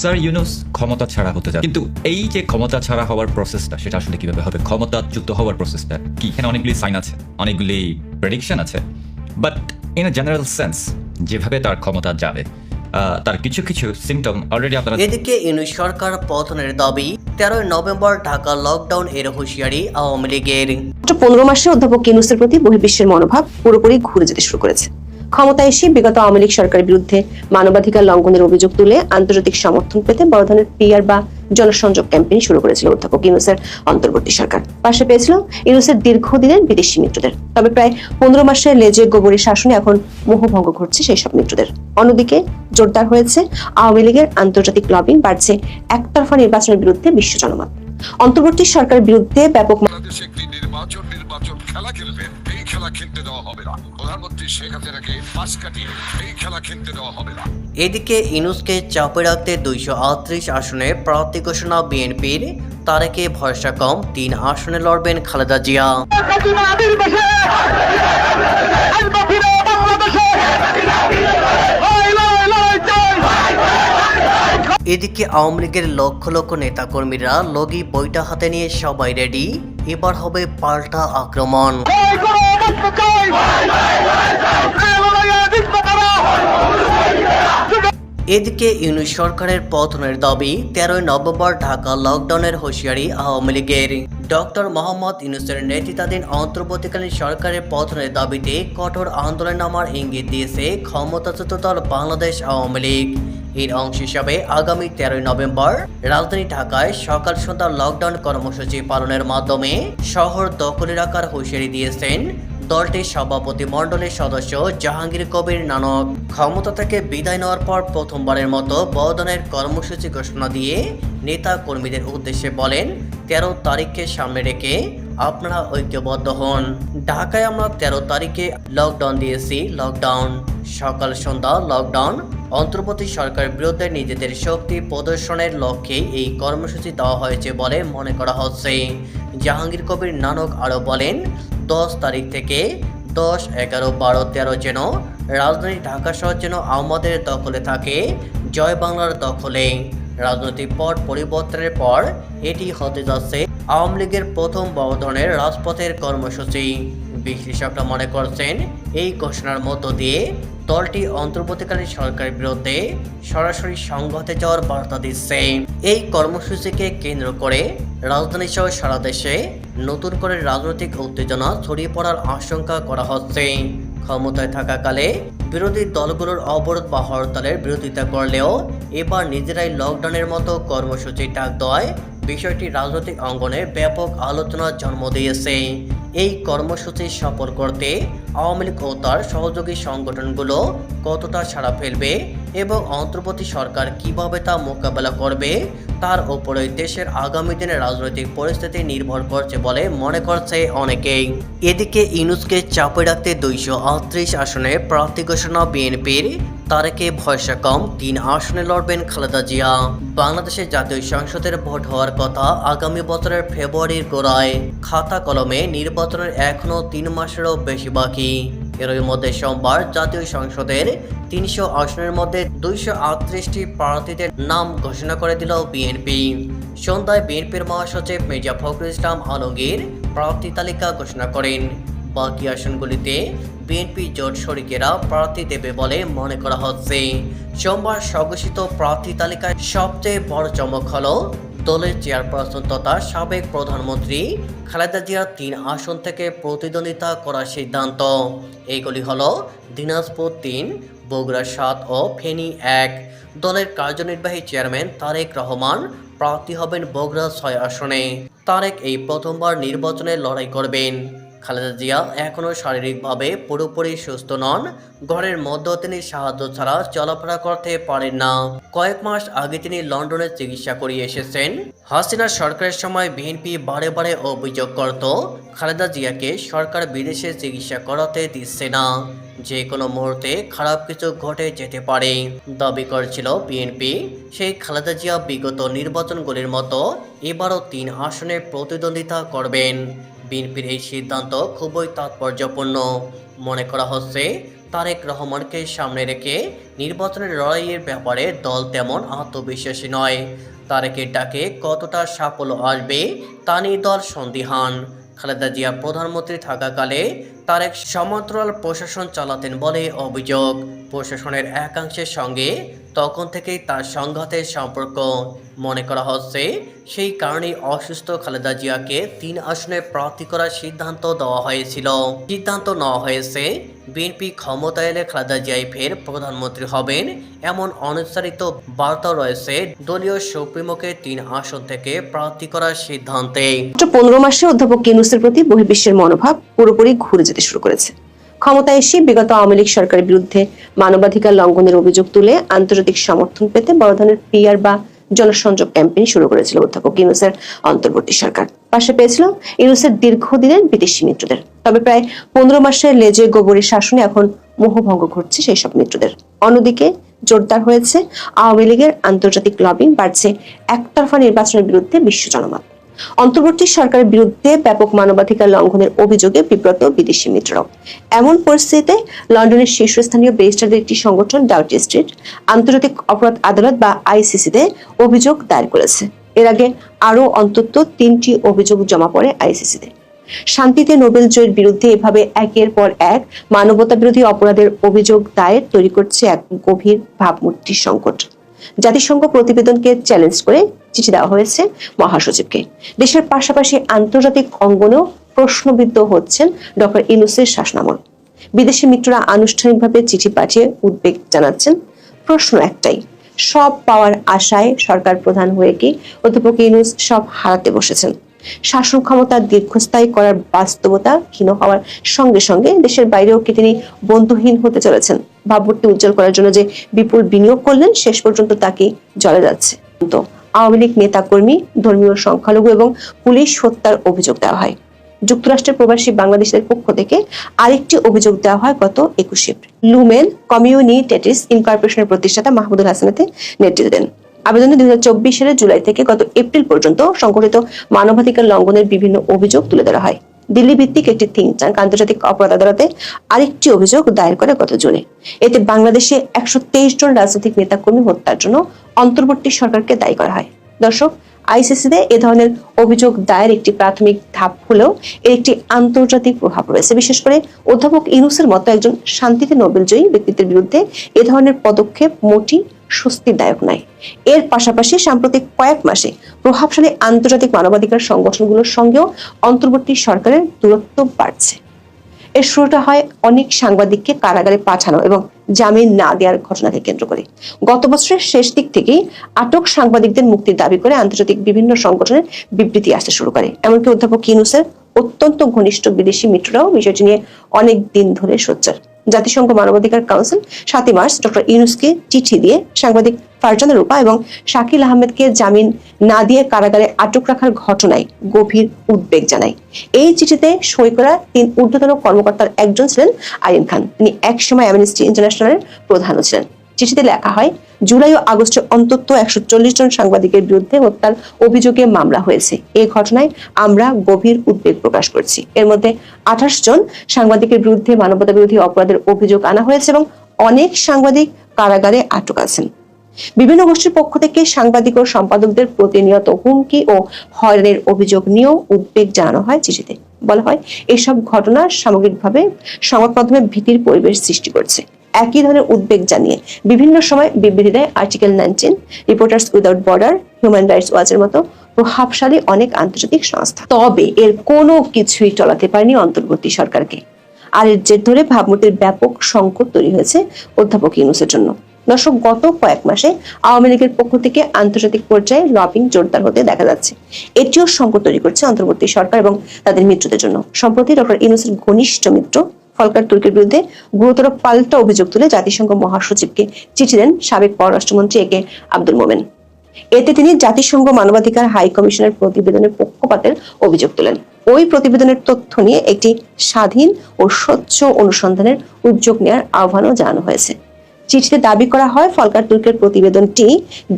Sir Yunus ক্ষমতা ছাড়া হতে যায় কিন্তু এই যে ক্ষমতা ছাড়া হওয়ার প্রসেসটা সেটা আসলে কীভাবে হবে? ক্ষমতাচ্যুত হওয়ার প্রসেসটা কি? এখানে অনেকগুলি সাইন আছে অনেকগুলি প্রেডিকশন আছে। But in a general sense যেভাবে তার ক্ষমতা যাবে তার কিছু কিছু সিমটম অলরেডি আপনারা এদিকে ইউনিট সরকার পতনের দাবি তেরোই নভেম্বর ঢাকা লকডাউন এর হুঁশিয়ারি আওয়ামী লীগের। পনেরো মাসে অধ্যাপক ইউনুসের প্রতি বহির্বিশ্বের মনোভাব পুরোপুরি ঘুরে যেতে শুরু করেছে। ক্ষমতায় এসে বিগত আওয়ামী লীগ সরকারের বিরুদ্ধে মানবাধিকার লঙ্ঘনের অভিযোগ তুলে আন্তর্জাতিক সমর্থন পেতে বড় ধরনের পিআর বা জনসংযোগ ক্যাম্পেইন শুরু করেছিল অধ্যাপক ইউনুসের অন্তর্বর্তী সরকার। পাশে পেয়েছিল ইউনুসের দীর্ঘদিনের বিদেশি মিত্রদের। তবে প্রায় পনেরো মাসের লেজে গোবরের শাসনে এখন মোহভঙ্গ ঘটছে সেই সব মিত্রদের। অন্যদিকে জোরদার হয়েছে আওয়ামী লীগের আন্তর্জাতিক লবিং, বাড়ছে একতরফা নির্বাচনের বিরুদ্ধে বিশ্ব জনমত। অন্তর্বর্তী সরকারের বিরুদ্ধে ব্যাপক নির্বাচন খেলা খেলবেন খেলা খেলতে দেওয়া হবে না। প্রধানমন্ত্রী শেখ হাসিনাকে পাশ কাটিয়ে এই খেলা খেলতে দেওয়া হবে না। এদিকে ইনুসকে চাপে রাখতে দুইশো আটত্রিশ আসনে প্রার্থী ঘোষণা বিএনপির। তারেকে ভরসা কম তিন আসনে লড়বেন খালেদা জিয়া। এদিকে আওয়ামী লীগের লক্ষ লক্ষ নেতাকর্মীরা লগি বইটা হাতে নিয়ে সবাই রেডি। এবার হবে পাল্টা আক্রমণ। এদিকে ইউনিট সরকারের পতনের দাবি, তেরোই নভেম্বর ঢাকা লকডাউনের হুঁশিয়ারি আওয়ামী লীগের। ডক্টর মোহাম্মদ ইউনুসের নেতৃত্বাধীন অন্তর্বর্তীকালীন সরকারের পতনের দাবিতে কঠোর আন্দোলন নামার ইঙ্গিত দিয়েছে ক্ষমতাচ্যুত দল বাংলাদেশ আওয়ামী লীগ। এর অংশ হিসাবে আগামী তেরোই নভেম্বর রাজধানী ঢাকায় সকাল সন্ধ্যা লকডাউন কর্মসূচি পালনের মাধ্যমে শহর দখলে রাখার হুঁশিয়ারি দিয়েছেন দলটির সভাপতি মণ্ডলের সদস্য জাহাঙ্গীর কবির নানক। ক্ষমতা থেকে বিদায় নেওয়ার পর প্রথমবারের মতো বদনের কর্মসূচি ঘোষণা দিয়ে নেতা কর্মীদের উদ্দেশ্যে বলেন, তেরো তারিখকে সামনে রেখে আপনারা ঐক্যবদ্ধ হন। ঢাকায় আমরা তেরো তারিখে লকডাউন দিয়েছি, লকডাউন। সকাল সন্ধ্যা লকডাউন। অন্তর্বর্তী সরকারের বিরুদ্ধে নিজেদের শক্তি প্রদর্শনের লক্ষ্যে এই কর্মসূচি দেওয়া হয়েছে বলে মনে করা হচ্ছে। জাহাঙ্গীর কবির নানক আরও বলেন দশ তারিখ থেকে দশ, এগারো, বারো, তেরো যেন রাজধানী ঢাকা শহর যেন আমাদের দখলে থাকে, জয় বাংলার দখলে। রাজনৈতিক পট পরিবর্তনের পর এটি হতে যাচ্ছে আওয়ামী লীগের প্রথম বড় ধরনের রাজপথের কর্মসূচি। বিশ্লেষকরা মনে করছেন, এই ঘোষণার মধ্য দিয়ে দলটি অন্তর্বর্তীকালীন সরকারের বিরুদ্ধে সরাসরি সংঘতে যাওয়ার বার্তা দিচ্ছে। এই কর্মসূচিকে কেন্দ্র করে রাজধানী সহ সারা দেশে নতুন করে রাজনৈতিক উত্তেজনা ছড়িয়ে পড়ার আশঙ্কা করা হচ্ছে। ক্ষমতায় থাকাকালে বিরোধী দলগুলোর অবরোধ বা হরতালের বিরোধিতা করলেও এবার নিজেরাই লকডাউনের মতো কর্মসূচি ডাক দেওয়ায় বিষয়টি রাজনৈতিক অঙ্গনে ব্যাপক আলোচনার জন্ম দিয়েছে। এই কর্মসূচি সফল করতে আওয়ামী লীগ ও তার সহযোগী সংগঠনগুলো কতটা সাড়া ফেলবে এবং অন্তর্বর্তী সরকার কীভাবে তা মোকাবেলা করবে, তার উপরে দেশের আগামী দিনের রাজনৈতিক পরিস্থিতি নির্ভর করছে বলে মনে করছে অনেকেই। এদিকে ইউনুসকে চাপে রাখতে দুইশো আটত্রিশ আসনে প্রার্থী ঘোষণা বিএনপির, তারেকে ভরসা কম তিন আসনে লড়বেন খালেদা জিয়া। বাংলাদেশের জাতীয় সংসদের ভোট হওয়ার কথা আগামী বছরের ফেব্রুয়ারির গোড়ায় খাতা কলমে নির্বাচনের এখনও তিন মাসেরও বেশি বাকি। এরই মধ্যে সোমবার জাতীয় সংসদের তিনশো আসনের মধ্যে দুইশো আটত্রিশটি প্রার্থীদের নাম ঘোষণা করে দিল বিএনপি। সন্ধ্যায় বিএনপির মহাসচিব মির্জা ফখরুল ইসলাম আলমগীর প্রার্থী তালিকা ঘোষণা করেন। বাকি আসনগুলিতে বিএনপি জোট শরিকেরা প্রার্থী দেবে বলে মনে করা হচ্ছে। সোমবার স্বঘোষিত প্রার্থী তালিকায় সবচেয়ে বড় চমক হলো দলের চেয়ারপারসন তথা সাবেক প্রধানমন্ত্রী খালেদা জিয়ার তিন আসন থেকে প্রতিদ্বন্দ্বিতা করার সিদ্ধান্ত। এইগুলি হল দিনাজপুর তিন, বগুড়া সাত ও ফেনী এক। দলের কার্যনির্বাহী চেয়ারম্যান তারেক রহমান প্রার্থী হবেন বগুড়া ছয় আসনে। তারেক এই প্রথমবার নির্বাচনে লড়াই করবেন। খালেদা জিয়া এখনও শারীরিকভাবে পুরোপুরি সুস্থ নন। ঘরের মধ্যেও তিনি সাহায্য ছাড়া চলাফেরা করতে পারেন না। কয়েক মাস আগে তিনি লন্ডনে চিকিৎসা করিয়ে এসেছেন। হাসিনা সরকারের সময় বিএনপি বারে বারে অভিযোগ করত, খালেদা জিয়াকে সরকার বিদেশে চিকিৎসা করাতে দিচ্ছে না। যে কোনো মুহূর্তে খারাপ কিছু ঘটে যেতে পারে, দাবি করেছিল বিএনপি। সেই খালেদা জিয়া বিগত নির্বাচনগুলির মতো এবারও তিন আসনে প্রতিদ্বন্দ্বিতা করবেন। বিএনপির এই সিদ্ধান্ত খুবই তাৎপর্যপূর্ণ। মনে করা হচ্ছে, তারেক রহমানকে সামনে রেখে নির্বাচনের লড়াইয়ের ব্যাপারে দল তেমন আত্মবিশ্বাসী নয়। তারেকের ডাকে কতটা সাফল্য আসবে তা নিয়ে দল সন্দিহান। খালেদা জিয়া প্রধানমন্ত্রী থাকাকালে তারেক সমান্তরাল প্রশাসন চালাতেন বলে অভিযোগ। প্রশাসনের একাংশের সঙ্গে তখন থেকেই তার সংঘাতের সম্পর্ক। মনে করা হচ্ছে, সেই কারণেই অসুস্থ খালেদা জিয়াকে তিন আসনে প্রার্থী করার সিদ্ধান্ত দেওয়া হয়েছিল। সিদ্ধান্ত নেওয়া হয়েছে, বিএনপি ক্ষমতায় এলে খালেদা জিয়াই ফের প্রধানমন্ত্রী হবেন এমন অনুচ্চারিত বার্তা রয়েছে দলীয় সুপ্রিমোকে তিন আসন থেকে প্রার্থী করার সিদ্ধান্তে। পনেরো মাসে অধ্যাপক ইউনুসের প্রতি বহির্বিশ্বের মনোভাব পুরোপুরি ঘুরে শুরু করেছে। ক্ষমতায় এসে বিগত আওয়ামী লীগ সরকারের বিরুদ্ধে মানবাধিকার লঙ্ঘনের অভিযোগ তুলে আন্তর্জাতিক সমর্থন পেতে বড় ধরনের পিআর বা জনসংযোগ ক্যাম্পেইন শুরু করেছিল অধ্যাপক ইউনুসের অন্তর্বর্তী সরকার। পাশে পেয়েছিল ইউনুসের দীর্ঘদিনের বিদেশি মিত্রদের। তবে প্রায় পনেরো মাসের লেজে গোবরের শাসনে এখন মোহভঙ্গ ঘটছে সেই সব মিত্রদের। অন্যদিকে জোরদার হয়েছে আওয়ামী লীগের আন্তর্জাতিক লবিং বাড়ছে একতরফা নির্বাচনের বিরুদ্ধে বিশ্ব জনমত। অন্তর্বর্তী সরকারের বিরুদ্ধে ব্যাপক মানবাধিকার লঙ্ঘনের অভিযোগে বিব্রত বিদেশি মিত্ররাও এমন পরিস্থিতিতে লন্ডনের শীর্ষস্থানীয় ব্যারিস্টারদের একটি সংগঠন, ডাউটি স্ট্রিট, আন্তর্জাতিক অপরাধ আদালত বা আইসিসিতে অভিযোগ দায়ের করেছে। এর আগে আরও অন্তত তিনটি অভিযোগ জমা পড়ে আইসিসিতে। শান্তিতে নোবেল জয়ের বিরুদ্ধে এভাবে একের পর এক মানবতা বিরোধী অপরাধের অভিযোগ দায়ের তৈরি করছে এক গভীর ভাবমূর্তি সংকট। জাতিসংঘ প্রতিবেদনকে চ্যালেঞ্জ করে চিঠি দেওয়া হয়েছে মহাসচিবকে। দেশের পাশাপাশি আন্তর্জাতিক অঙ্গনেও প্রশ্নবিদ্ধ হচ্ছেন ডক্টর ইনুসের শাসনামল। বিদেশি মিত্ররা আনুষ্ঠানিকভাবে চিঠি পাঠিয়ে উদ্বেগ জানাচ্ছেন। প্রশ্ন একটাই, সব পাওয়ার আশায় সরকার প্রধান হয়ে কি অধ্যাপক ইনুস সব হারাতে বসেছেন? শাসন ক্ষমতা দীর্ঘস্থায়ী করার বাস্তবতা ক্ষীণ হওয়ার সঙ্গে সঙ্গে দেশের বাইরেও কি তিনি বন্ধুহীন হতে চলেছেন? ভাবমূর্তি উজ্জ্বল করার জন্য যে বিপুল বিনিয়োগ করলেন, শেষ পর্যন্ত তাকে জলে যাচ্ছে। তো আওয়ামী লীগ নেতাকর্মী, ধর্মীয় সংখ্যালঘু এবং পুলিশ হত্যার অভিযোগ দেওয়া হয়। যুক্তরাষ্ট্রের প্রবাসী বাংলাদেশের পক্ষ থেকে আরেকটি অভিযোগ দেওয়া হয় গত একুশে লুমেন কমিউনিটেটিস ইনকর্পোরেশনের প্রতিষ্ঠাতা মাহমুদুল হাসানাতে নেতৃত্ব দেন। আবেদনে দুই হাজার সালের জুলাই থেকে গত এপ্রিল পর্যন্ত সংঘটিত মানবাধিকার লঙ্ঘনের বিভিন্ন অভিযোগ তুলে ধরা হয়। দিল্লি ভিত্তিক একটি থিঙ্ক ট্যাঙ্ক আন্তর্জাতিক অপরাধ আদালতে আরেকটি অভিযোগ দায়ের করে গত জুনে। এতে বাংলাদেশে একশো তেইশ জন রাজনৈতিক নেতাকর্মী হত্যার জন্য অন্তর্বর্তী সরকারকে দায়ী করা হয়। দর্শক, আইসিসিতে এ ধরনের অভিযোগ দায়ের একটি প্রাথমিক ধাপ হলেও এর একটি আন্তর্জাতিক প্রভাব রয়েছে। বিশেষ করে অধ্যাপক ইনুসের মতো একজন শান্তিতে নোবেলজয়ী ব্যক্তিত্বের বিরুদ্ধে এ ধরনের পদক্ষেপ মোটি স্বস্তিদায়ক নয়। এর পাশাপাশি সাম্প্রতিক কয়েক মাসে প্রভাবশালী আন্তর্জাতিক মানবাধিকার সংগঠনগুলোর সঙ্গেও অন্তর্বর্তী সরকারের দূরত্ব বাড়ছে। এর শুরুটা হয় অনেক সাংবাদিককে কারাগারে পাঠানো এবং জামিন না দেওয়ার ঘটনাকে কেন্দ্র করে। গত বছরের শেষ দিক থেকেই আটক সাংবাদিকদের মুক্তির দাবি করে আন্তর্জাতিক বিভিন্ন সংগঠনের বিবৃতি আসতে শুরু করে। এমনকি অধ্যাপক ইউনুসের অত্যন্ত ঘনিষ্ঠ বিদেশি মিত্ররাও বিষয়টি নিয়ে অনেক দিন ধরে সোচ্চার। জাতিসংঘ মানবাধিকার কাউন্সিল সাতই মার্চ ডক্টর ইউনুসকে চিঠি দিয়ে সাংবাদিক ফারজানা রূপা এবং শাকিল আহমেদকে জামিন না দিয়ে কারাগারে আটক রাখার ঘটনায় গভীর উদ্বেগ জানায়। এই চিঠিতে সই করা তিন ঊর্ধ্বতন কর্মকর্তার একজন ছিলেন আরিন খান। তিনি একসময় অ্যামনেস্টি ইন্টারন্যাশনালের প্রধানও ছিলেন। চিঠিতে লেখা হয়, জুলাই ও আগস্টে অন্তত একশো চল্লিশ জন সাংবাদিকের বিরুদ্ধে হত্যার অভিযোগে মামলা হয়েছে। এ ঘটনায় আমরা গভীর উদ্বেগ প্রকাশ করছি। এর মধ্যে আঠাশ জন সাংবাদিকের বিরুদ্ধে মানবতা বিরোধী অপরাধের অভিযোগ আনা হয়েছে এবং অনেক সাংবাদিক কারাগারে আটক আছেন। বিভিন্ন গোষ্ঠীর পক্ষ থেকে সাংবাদিক ও সম্পাদকদের প্রতিনিয়ত হুমকি ও হয়রানির অভিযোগ নিয়েও উদ্বেগ জানানো হয় চিঠিতে। বলা হয়, এসব ঘটনা সামগ্রিকভাবে সংবাদ মাধ্যমে ভীতির পরিবেশ সৃষ্টি করছে। একই ধরনের উদ্বেগ জানিয়ে বিভিন্ন সময় বিবৃতি দেয় article nineteen reporters without border human rights ওয়াচের মতো প্রভাবশালী অনেক আন্তর্জাতিক সংস্থা। তবে এর কোনো কিছুই টলাতে পারেনি অন্তর্বর্তী সরকারকে। আর এর জের ধরে ভাবমূর্তির ব্যাপক সংকট তৈরি হয়েছে অধ্যাপক ইউনুসের জন্য। দর্শক, গত কয়েক মাসে আওয়ামী লীগের পক্ষ থেকে আন্তর্জাতিক পর্যায়ে লবিং জোরদার হতে দেখা যাচ্ছে। এটিও সংকট তৈরি করছে অন্তর্বর্তী সরকার এবং তাদের মিত্রদের জন্য। সম্প্রতি ডক্টর ইউনুসের ঘনিষ্ঠ মিত্র ফলকার তুর্কির বিরুদ্ধে গুরুতর পাল্টা অভিযোগ তুলে জাতিসংঘ মহাসচিবকে চিঠি দেন সাবেক পররাষ্ট্রমন্ত্রী একে আব্দুল মোমেন। এতে তিনি জাতিসংঘ মানবাধিকার হাই কমিশনের প্রতিবেদনের পক্ষপাতের অভিযোগ তোলেন। ওই প্রতিবেদনের তথ্য নিয়ে একটি স্বাধীন ও স্বচ্ছ অনুসন্ধানের উদ্যোগ নেওয়ার আহ্বানও জানানো হয়েছে। চিঠিতে দাবি করা হয়, ফলকার তুর্কের প্রতিবেদনটি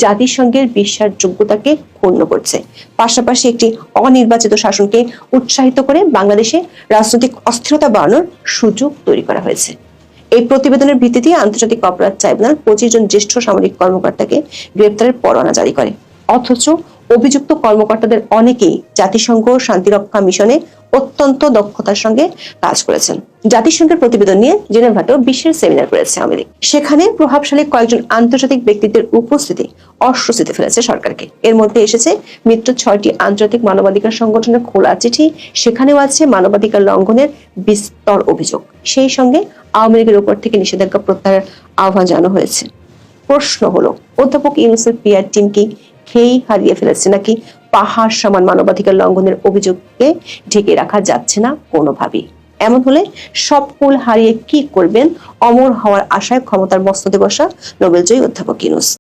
জাতিসংঘের বিশ্বাসযোগ্যতাকে ক্ষুণ্ণ করছে। পাশাপাশি একটি অনির্বাচিত শাসনকে উৎসাহিত করে বাংলাদেশে রাজনৈতিক অস্থিরতা বাড়ানোর সুযোগ তৈরি করা হয়েছে। এই প্রতিবেদনের ভিত্তিতে আন্তর্জাতিক অপরাধ ট্রাইব্যুনাল পঁচিশ জন জ্যেষ্ঠ সামরিক কর্মকর্তাকে গ্রেপ্তারের পরোয়ানা জারি করে। অথচ অভিযুক্ত কর্মকর্তাদের অনেকেই জাতিসংঘ শান্তিরক্ষা মিশনে অত্যন্ত দক্ষতার সঙ্গে কাজ করেছেন। জাতিসংঘের প্রতিবেদন নিয়ে জেনেভাতেও বিশ্বের সেমিনার করেছে আওয়ামী লীগ। সেখানে প্রভাবশালী কয়েকজন আন্তর্জাতিক ব্যক্তিত্বের উপস্থিতি অস্বস্তিতে ফেলেছে সরকারকে। এর মধ্যে এসেছে মিত্র ছয়টি আন্তর্জাতিক মানবাধিকার সংগঠনের খোলা চিঠি, সেখানেও আছে মানবাধিকার লঙ্ঘনের বিস্তর অভিযোগ। সেই সঙ্গে আওয়ামী লীগের উপর থেকে নিষেধাজ্ঞা প্রত্যাহারের আহ্বান জানানো হয়েছে। প্রশ্ন হলো, অধ্যাপক ইউনুসের পিয়ার টিম কি খেই হারিয়ে ফেলেছে নাকি পাহাড় সমান মানবাধিকার লঙ্ঘনের অভিযোগকে ঢেকে রাখা যাচ্ছে না কোনোভাবেই? এমন হলে সব কুল হারিয়ে কি করবেন? অমর হওয়ার আশায় ক্ষমতার মস্তদে বসা নোবেলজয়ী অধ্যাপক ইউনুস।